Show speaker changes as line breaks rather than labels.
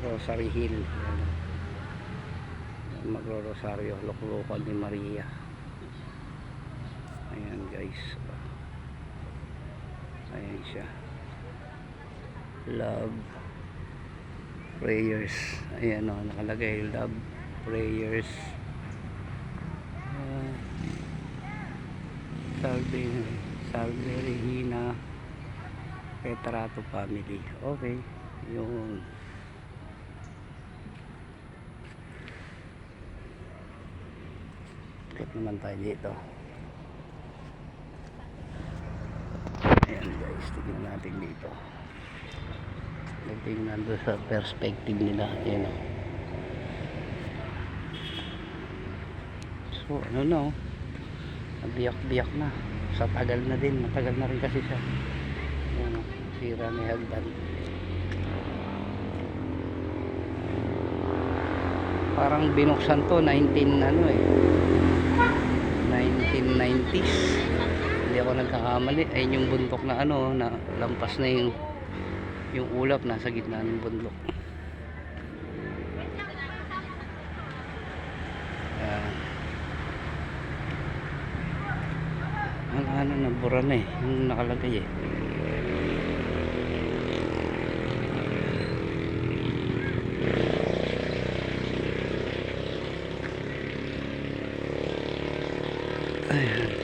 Rosary Hill Ayan. magro-rosaryo luklukan ni Maria. Ayan guys. Ayan siya. Love prayers. Ayan o nakalagay love prayers. Uh, salve salve Regina. Petrato family. Okay yung Ikot naman tayo dito. Ayan guys, tignan natin dito. Tignan doon sa perspective nila. Ayan o. So, ano na o. Nabiyak-biyak na. Sa tagal na din. Matagal na rin kasi siya. Ayan o. Sira ni Hagdan. Parang binuksan to 19 ano eh. 1990s hindi ako nagkakamali. Ayun yung bundok na ano na lampas na yung yung ulap nasa gitna ng bundok. Ayan. ano na eh. Yung nakalagay eh 哎呀